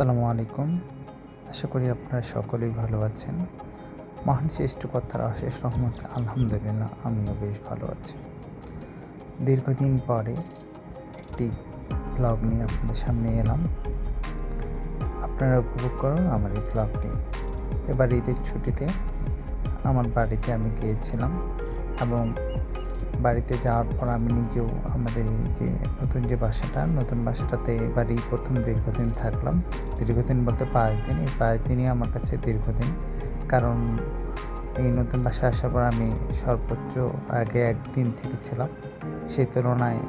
আসসালামু আলাইকুম। আশা করি আপনারা সকলেই ভালো আছেন। মহান শ্রেষ্ঠ সৃষ্টিকর্তার অশেষ রহমত, আলহামদুলিল্লাহ, আমিও বেশ ভালো আছি। দীর্ঘদিন পরে একটি ব্লগ নিয়ে আপনাদের সামনে এলাম। আপনারা উপভোগ করুন আমার এই ব্লগটি এবার ঈদের ছুটিতে আমার বাড়িতে আমি গিয়েছিলাম এবং বাড়িতে যাওয়ার পর আমি নিজেও আমাদের এই যে নতুন যে বাসাটা, নতুন বাসাটাতে এবারই প্রথম দীর্ঘদিন থাকলাম। দীর্ঘদিন বলতে পাঁচ দিন, এই পাঁচ দিনই আমার কাছে দীর্ঘদিন। কারণ এই নতুন বাসায় আসার পর আমি সর্বোচ্চ আগে একদিন থেকেছিলাম সেই তুলনায়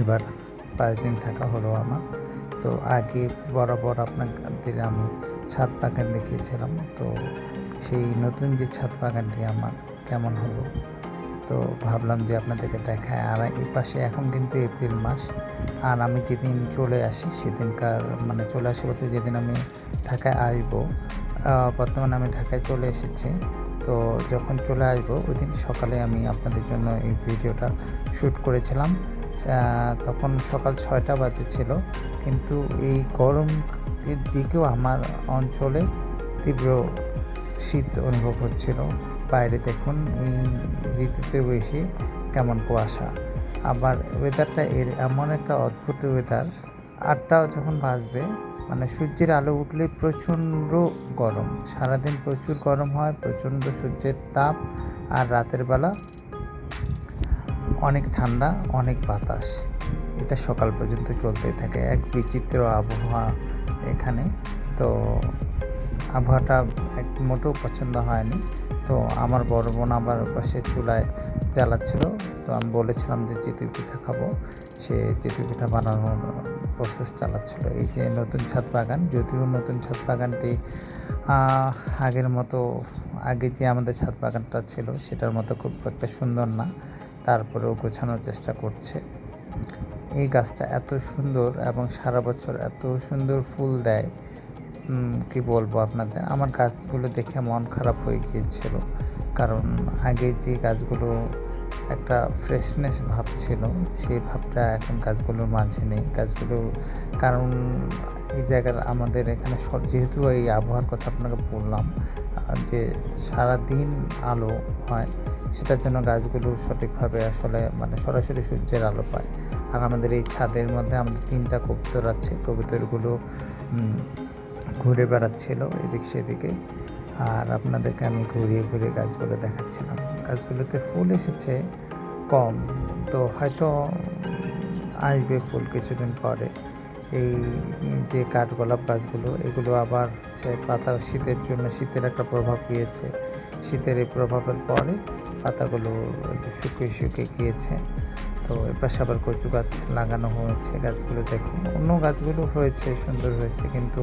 এবার পাঁচ দিন থাকা হলো আমার। তো আগে বরাবর আপনাদের আমি ছাদ বাগান দেখিয়েছিলাম। তো সেই নতুন যে ছাদ বাগানটি আমার কেমন হলো তো ভাবলাম যে আপনাদেরকে দেখায়। আর এই পাশে এখন কিন্তু এপ্রিল মাস। আর আমি যেদিন চলে আসি, সেদিনকার মানে চলে আসি বলতে যেদিন আমি ঢাকায় আসব বর্তমানে আমি ঢাকায় চলে এসেছি। তো যখন চলে আসব ওই দিন সকালে আমি আপনাদের জন্য এই ভিডিওটা শ্যুট করেছিলাম। তখন সকাল ছয়টা বাজে ছিল। কিন্তু এই গরম দিকেও আমার অঞ্চলে তীব্র শীত অনুভব হচ্ছিল। বাইরে দেখুন, এই ঋতুতে বেশি কেমন কুয়াশা। আবার ওয়েদারটা এর এমন একটা অদ্ভুত ওয়েদার আটটা যখন বাজবে মানে সূর্যের আলো উঠলে প্রচণ্ড গরম। সারাদিন প্রচুর গরম হয়, প্রচণ্ড সূর্যের তাপ, আর রাতের বেলা অনেক ঠান্ডা, অনেক বাতাস। এটা সকাল পর্যন্ত চলতেই থাকে, এক বিচিত্র আবহাওয়া এখানে। তো আবহাওয়াটা এক মোটেও পছন্দ হয়নি। তো আমার বড় বোন আবার পাশে চুলায় জ্বালাচ্ছিল। তো আমি বলেছিলাম যে চিতই পিঠা খাব। সে চিতই পিঠা বানানোর প্রসেস চালাচ্ছিল। এই যে নতুন ছাদ বাগান, যদিও নতুন ছাদ বাগানটি আগের মতো, আগে যে আমাদের ছাদ বাগানটা ছিল, সেটার মতো খুব একটা সুন্দর না। তারপরেও গোছানোর চেষ্টা করছে। এই গাছটা এত সুন্দর এবং সারা বছর এত সুন্দর ফুল দেয়। কি বলব আপনাদের? আমার গাছগুলো দেখে মন খারাপ হয়ে গিয়েছিল। কারণ আগে যে গাছগুলো একটা ফ্রেশনেস ভাব ছিল সেই ভাবটা এখন গাছগুলোর মাঝে নেই। গাছগুলো, কারণ এই জায়গার আমাদের এখানে যেহেতু এই আবহাওয়ার কথা আপনাকে বললাম যে সারা দিন আলো হয়, সেটার জন্য গাছগুলো সঠিকভাবে আসলে মানে সরাসরি সূর্যের আলো পায়। আর আমাদের এই ছাদের মধ্যে আমাদের তিনটা কবুতর আছে। কবুতরগুলো ঘুরে বেড়াচ্ছিল এদিক সেদিকে। আর আপনাদেরকে আমি ঘুরিয়ে ঘুরিয়ে গাছগুলো দেখাচ্ছিলাম। গাছগুলোতে ফুল এসেছে কম, তো হয়তো আসবে ফুল কিছুদিন পরে। এই যে কাঠগোলাপ গাছগুলো, এগুলো আবার হচ্ছে পাতা শীতের জন্য শীতের একটা প্রভাব গিয়েছে। শীতের এই প্রভাবের পরে পাতাগুলো শুকিয়ে শুকিয়ে গিয়েছে। তো এপাশে আবার কচু গাছ লাগানো হয়েছে, গাছগুলো দেখুন। অন্য গাছগুলো হয়েছে, সুন্দর হয়েছে, কিন্তু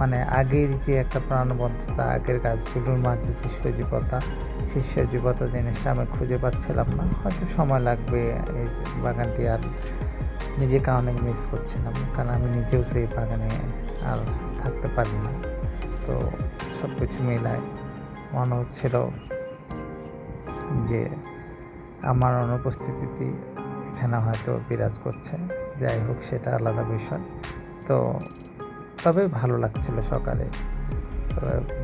মানে আগের যে একটা প্রাণবন্ততা, আগের গাছগুলোর মাঝে যে সজীবতা, সেই সজীবতা জিনিসটা আমি খুঁজে পাচ্ছিলাম না। হয়তো সময় লাগবে এই বাগানটি আর নিজেকে অনেক মিস করছিলাম, কারণ আমি নিজেও তো এই বাগানে আর থাকতে পারি না। তো সব কিছু মিলায় মনে হচ্ছিল যে আমার অনুপস্থিতিতে এখানে হয়তো বিরাজ করছে। যাই হোক, সেটা আলাদা বিষয়। তো তবে ভালো লাগছিল সকালে।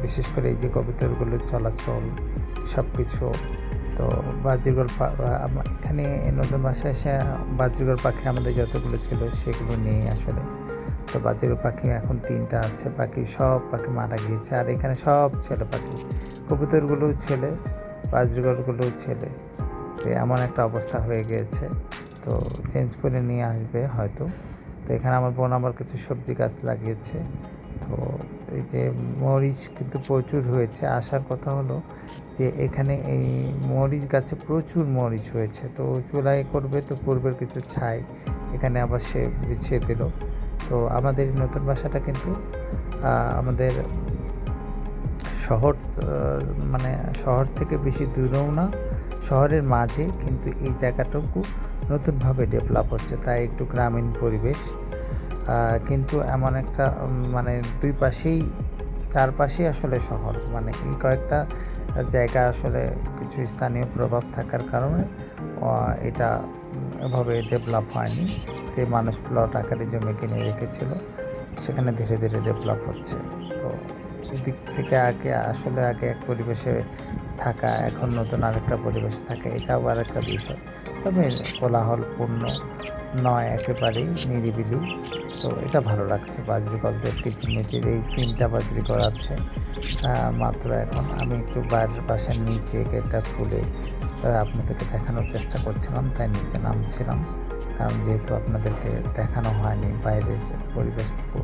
বিশেষ করে এই যে কবিতরগুলো চলাচল সব কিছু তো আম- এখানে নতুন বাসায় এসে বাজিগর পাখি আমাদের যতগুলো ছিল সেগুলো নেই আসলে। তো বাজিগর পাখি এখন তিনটা আছে পাখি সব পাখি মারা গিয়েছে। আর এখানে সব ছেলে পাখি, কবুতরগুলোও ছেলে বাজরিগরগুলোও ছেলে। তো এমন একটা অবস্থা হয়ে গিয়েছে। তো চেঞ্জ করে নিয়ে আসবে হয়তো। তো এখানে আমার বোন আবার কিছু সবজি গাছ লাগিয়েছে। তো এই যে মরিচ কিন্তু প্রচুর হয়েছে। আসার কথা হলো যে এখানে এই মরিচ গাছে প্রচুর মরিচ হয়েছে। তো চুলাই করবে তো পূর্বের কিছু ছাই। এখানে আবার সে বিছিয়ে দিল। তো আমাদের নতুন বাসাটা কিন্তু আমাদের শহর মানে শহর থেকে বেশি দূরেও না। শহরের মাঝে, কিন্তু এই জায়গাটুকু নতুনভাবে ডেভেলপ হচ্ছে, তাই একটু গ্রামীণ পরিবেশ। কিন্তু এমন একটা মানে দুই পাশেই চারপাশেই আসলে শহর। মানে এই কয়েকটা জায়গা আসলে কিছু স্থানীয় প্রভাব থাকার কারণে এটা এভাবে ডেভেলপ হয়নি। তে মানুষ প্লট আকারে জমি কিনে রেখেছিল, সেখানে ধীরে ধীরে ডেভেলপ হচ্ছে। তো এদিক থেকে আগে, আসলে আগে এক পরিবেশে থাকা, এখন নতুন আরেকটা পরিবেশে থাকা এটাও আরেকটা বিষয়। তবে কোলাহলপূর্ণ নয়, একেবারেই নিরিবিলি। তো এটা ভালো লাগছে বাজরিকলদের কিচিরমিচির এই তিনটা বাজরিকল আছে। মাত্র এখন আমি একটু বাইরের পাশের নিচে গেটটা তুলে আপনাদেরকে দেখানোর চেষ্টা করছিলাম, তাই নিচে নামছিলাম। কারণ যেহেতু আপনাদেরকে দেখানো হয়নি বাইরের পরিবেশটুকু,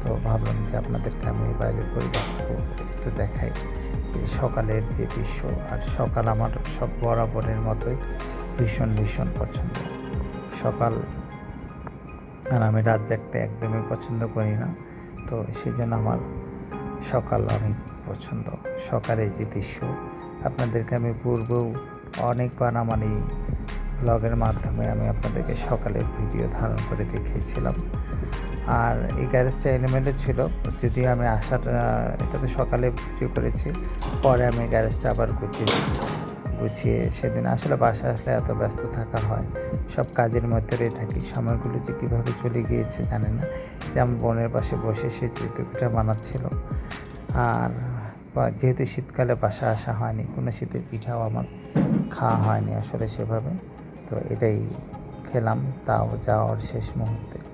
তো ভাবলাম যে আপনাদেরকে আমি বাইরের পরিবেশটুকু একটু দেখাই। যে সকালের যে দৃশ্য, আর সকাল আমার সব বরাবরের মতোই ভীষণ ভীষণ পছন্দ। সকাল আর আমি রাত জাগতে একদমই পছন্দ করি না, তো সেই জন্য আমার সকাল অনেক পছন্দ। সকালের যে দৃশ্য, আপনাদেরকে আমি পূর্বেও অনেকবার আমার এই ব্লগের মাধ্যমে আমি আপনাদেরকে সকালের ভিডিও ধারণ করে দেখিয়েছিলাম। আর এই গ্যারেজটা এলোমেলো ছিল। যদিও আমি আসার এটাতে সকালে ভিডিও করেছি, পরে আমি গ্যারেজটা আবার গুছিয়ে গুছিয়ে সেদিন আসলে বাসা আসলে এত ব্যস্ত থাকা হয়। সব কাজের মধ্যেই থাকি। সময়গুলো যে কীভাবে চলে গিয়েছে জানি না। যে যেমন বোনের পাশে বসে সে পিঠা বানাচ্ছিল। আর যেহেতু শীতকালে বাসা আসা হয়নি, কোনো শীতের পিঠাও আমার খাওয়া হয়নি আসলে সেভাবে। তো এটাই খেলাম, তাও যাওয়ার শেষ মুহূর্তে।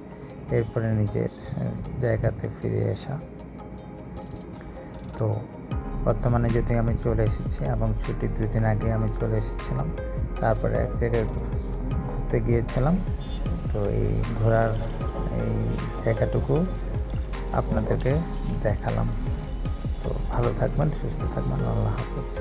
এরপরে নিজের জায়গাতে ফিরে আসা। তো বর্তমানে যদি আমি চলে এসেছি এবং ছুটির দুই দিন আগে আমি চলে এসেছিলাম, তারপরে এক জায়গায় ঘুরতে গিয়েছিলাম, তো এই ঘোরার এই জায়গাটুকু আপনাদেরকে দেখালাম। তো ভালো থাকবেন, সুস্থ থাকবেন, আল্লাহ হাফেজ।